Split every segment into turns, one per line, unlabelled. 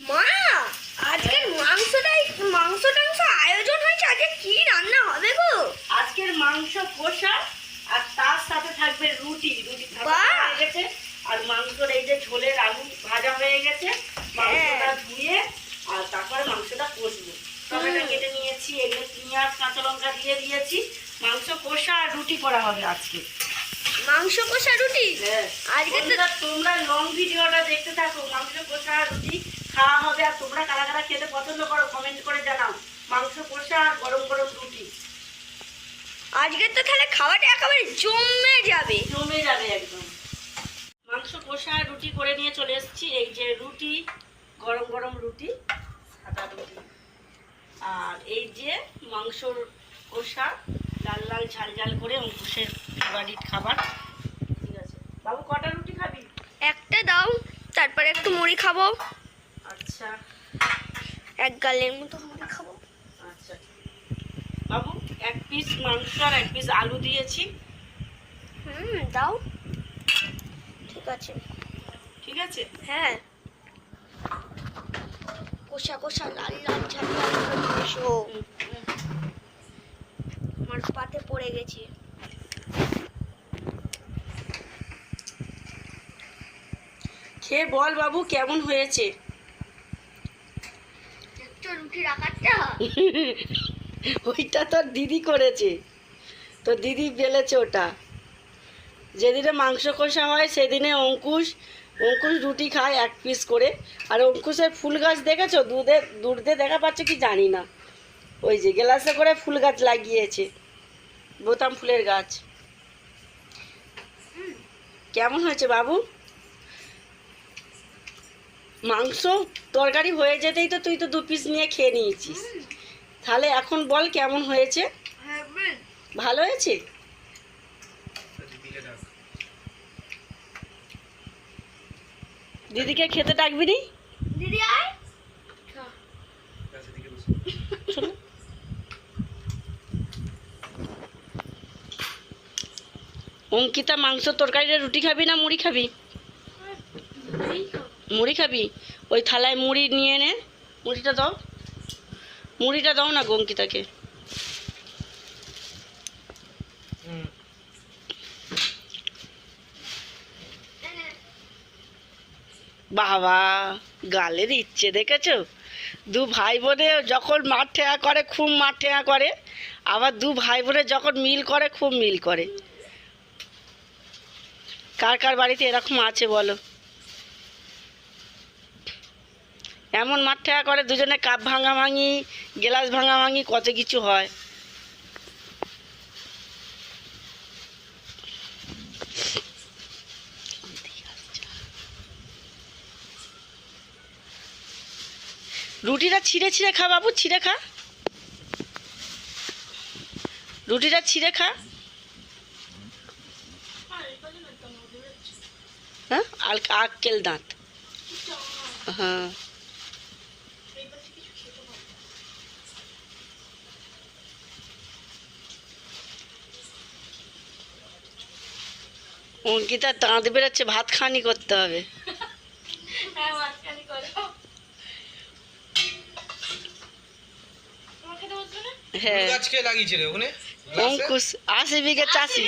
মা আজকের মাংসটাই মাংস টাংস আয়োজন হয়েছে আজকে কি রান্না হবে গো?
আজকের মাংস কষা আর তার সাথে থাকবে রুটি। রুটি
বাহ!
হয়ে গেছে আর মাংসর এই যে ঝোলের আলু ভাজা হয়ে গেছে মাংসটা
হ্যাঁ।
ধুয়ে আর তারপরে মাংসটা কষবো। টমেটো
হুম।
কেটে নিয়েছি এগুলো পেঁয়াজ কাঁচা লঙ্কা দিয়ে দিয়েছি। মাংস কষা আর রুটি করা হবে আজকে।
মাংস কষা রুটি? আজকে তো
বন্ধুরা, তোমরা লং ভিডিওটা দেখতে থাকো। মাংস কষা আর রুটি খাওয়া হবে আর তোমরা কারা কারা খেতে পছন্দ করো কমেন্ট করে জানাও। মাংস কষা আর গরম গরম রুটি।
আজকে তো তাহলে খাওয়াটা একেবারে জমে যাবে।
জমে যাবে একদম। মাংস কষা আর রুটি করে নিয়ে চলে এসেছি। এই যে রুটি গরম গরম রুটি সাদা রুটি। আর এই যে মাংসর কষা লাল লাল ঝাল ঝাল করে অঙ্কুশের ফেভারিট খাবার। ঠিক আছে। বাবু কটা রুটি খাবি?
একটা দাও তারপরে একটু মুড়ি খাব।
আচ্ছা।
এক গালের মতো মুড়ি খাব।
আচ্ছা। বাবু এক পিস মাংস আর এক পিস আলু দিয়েছি।
হুম দাও। ঠিক আছে।
ঠিক আছে?
হ্যাঁ। কষা কষা লাল লাল ঝাল করে আমার পাতে পড়ে গেছে।
খেয়ে বল বাবু কেমন হয়েছে?
একটু রুটির আকারটা
ওইটা তোর দিদি করেছে। তোর দিদি বেলেছে ওটা। যেদিনে মাংস কষা হয় সেদিনে অঙ্কুশ অঙ্কুশ রুটি খায় এক পিস করে। আর অঙ্কুশের ফুল গাছ দেখেছ? দুধে দুধে দেখা পাচ্ছ কি জানি না। ওই যে গ্লাসে করে ফুল গাছ লাগিয়েছে। বোতাম ফুলের গাছ। কেমন হয়েছে বাবু? মাংস তরকারি হয়ে যেতেই তো তুই তো দু পিস নিয়ে খেয়ে নিয়েছিস। তাহলে এখন বল কেমন হয়েছে?
হ্যাঁ
ভালো হয়েছে? দিদিকে খেতে ডাকবি নি?
দিদি আয়।
অঙ্কিতা মাংস তরকারিটা রুটি খাবি না মুড়ি খাবি? মুড়ি খাবি? ওই থালায় মুড়ি নিয়ে নে, মুড়িটা দাও। মুড়িটা দাও না গো অঙ্কিতাকে বাবা গালে দিচ্ছে দেখেছ? দু ভাই বোনে যখন মাঠ করে, খুব মাঠ করে, আবার দু ভাই বোনে যখন মিল করে, খুব মিল করে। কার কার বাড়িতে এরকম আছে বলো? এমন মাঠ ঠেয়া করে দুজনে কাপ ভাঙা ভাঙি গ্লাস ভাঙা ভাঙি কত কিছু হয়। রুটিটা ছিঁড়ে ছিঁড়ে খা বাবু, ছিঁড়ে খা। রুটিটা ছিঁড়ে খা। হ্যাঁ আর আক্কেল দাঁত। হ্যাঁ। অঙ্কিতার তাঁত বেরোচ্ছে ভাত খানি করতে হবে।
হ্যাঁ
হ্যাঁ। অঙ্কুশ আশি বিঘে চাষি।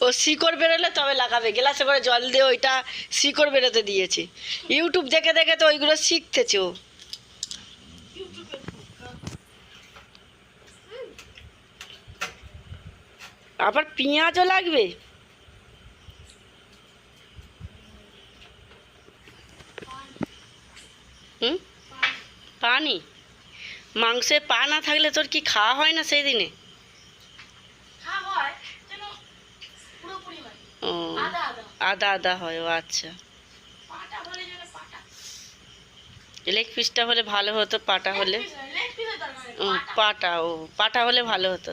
ও শিকড় বেরোলে তবে লাগাবে। গ্লাসে করে জল দিয়ে ওইটা শিকড় বেরোতে দিয়েছে। ইউটিউব দেখে দেখে তো ওইগুলো শিখতেছে ও। আবার পেঁয়াজও লাগবে? হুম? পানি? মাংসে পা না থাকলে তোর কি খাওয়া হয় না সেই দিনে? ও
আদা আদা।
হয় ও আচ্ছা। লেগ পিসটা হলে ভালো হতো পাটা হলে? ও পাটা ও পাটা হলে ভালো হতো।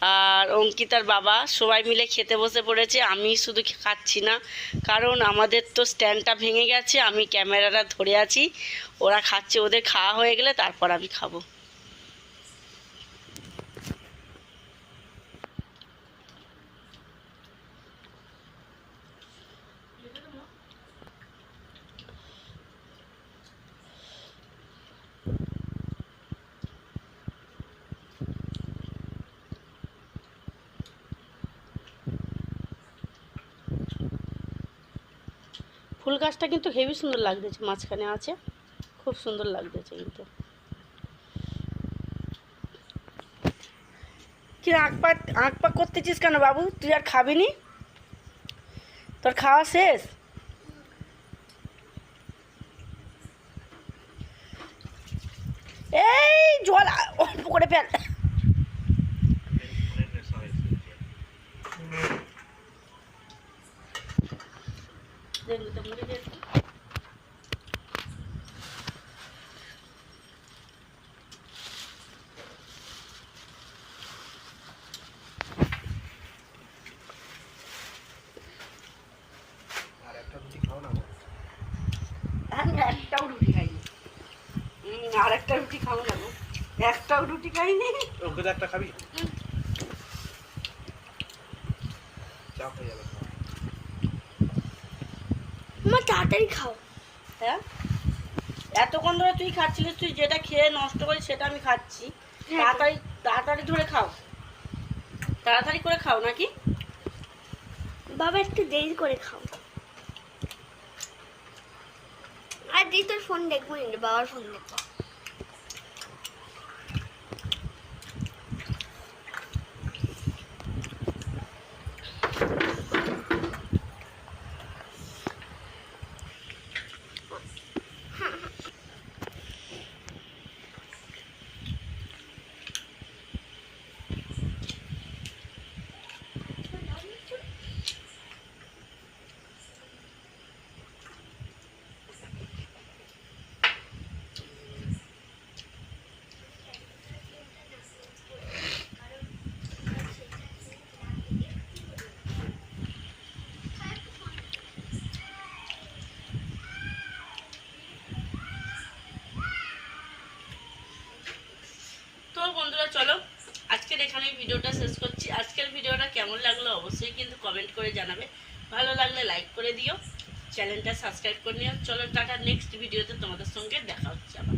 আর
অঙ্কিতার বাবা সবাই মিলে খেতে বসে পড়েছে, আমি শুধু খাচ্ছি না। কারণ আমাদের তো স্ট্যান্ডটা ভেঙে গেছে, আমি ক্যামেরাটা ধরে আছি, ওরা খাচ্ছে, ওদের খাওয়া হয়ে গেলে তারপর আমি খাব। ফুল গাছটা কিন্তু হেভি সুন্দর লাগতেছে, মাঝখানে আছে। খুব সুন্দর লাগতেছে কিন্তু। কি আঁক পাক আঁক পাক করতেছিস কেন বাবু? তুই আর খাবি নি? তোর খাওয়া শেষ? এই জল, অল্প করে ফেল দেখবি তো মুড়ি দিয়ে একটু।
আর একটা রুটি খাও না
আমি একটাও রুটি খাইনি হুম, আর একটা রুটি খাব না গো। একটাও রুটি খাইনি
ওকে তো একটা খাবি? চাপ হয়ে যাবে
আমার তাড়াতাড়ি খাও।
হ্যাঁ? এতক্ষণ ধরে তুই খাচ্ছিলিস তুই যেটা খেয়ে নষ্ট করিস সেটা আমি খাচ্ছি।
হ্যাঁ।
তাড়াতাড়ি তাড়াতাড়ি ধরে খাও। তাড়াতাড়ি করে খাও নাকি?
বাবা একটু দেরি করে খাও। আর দিই তোর ফোন দেখব বাবার ফোন দেখব
তো বন্ধুরা চলো আজকের এখানেই ভিডিওটা শেষ করছি। আজকের ভিডিওটা কেমন লাগল অবশ্যই কিন্তু কমেন্ট করে জানাবে। ভালো লাগলে লাইক করে দিও। চ্যানেলটা সাবস্ক্রাইব করে নিও। চলো টাটা নেক্সট ভিডিওতে তোমাদের সঙ্গে দেখা হচ্ছে আবার।